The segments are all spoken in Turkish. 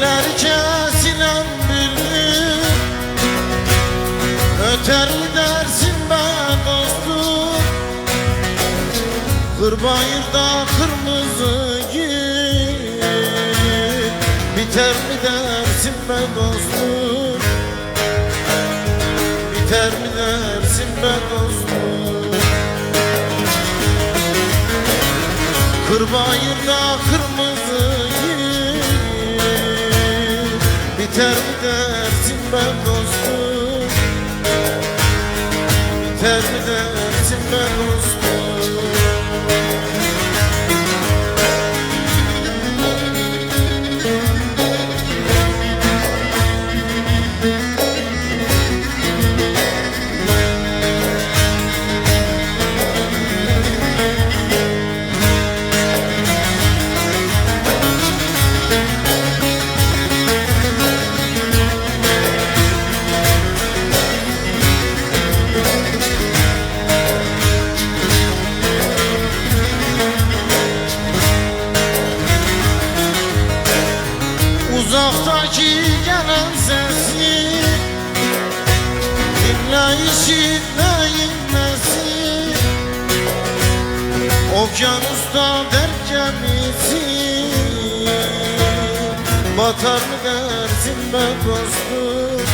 Güllerce sinem bülbül Öter gidersin ben dostum? Kırbayırda kırmızı gül Biter mi dersin ben dostum? Biter mi dersin ben dostum? Kırbayırda kırmızı Biter mi dersin be dostum. Biter mi dersin be dostum Uzaktaki gelen sesi. Dinle işitme inmesin Okyanusta dert gemisi. Batar mı dersin be dostum?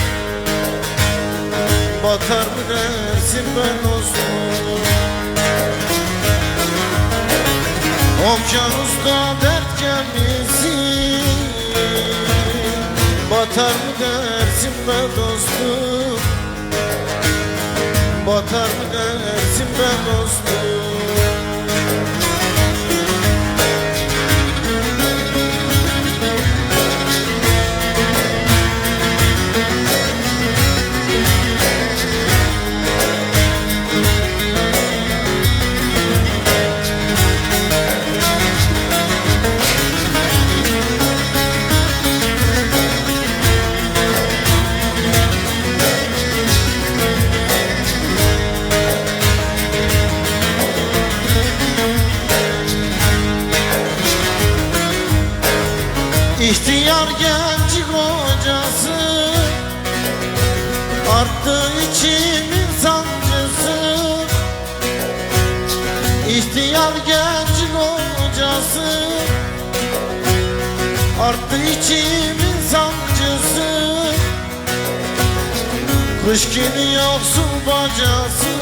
Batar mı dersin be dostum? Okyanusta dert Batar mı dersin be dostum? Batar mı dersin be dostum İhtiyar genci kocası. Arttı içimin sancısı. İhtiyar genci kocası. Arttı içimin sancısı. Kış günü yoksul bacası.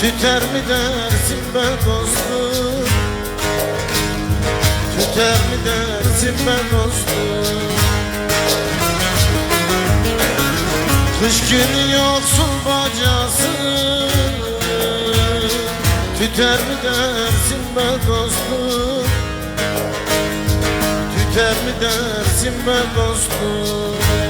Tüter mi dersin be dostum Tüter mi dersin be dostum. Kış günü yoksul bacası. Tüter mi dersin be dostum? Tüter mi dersin be dostum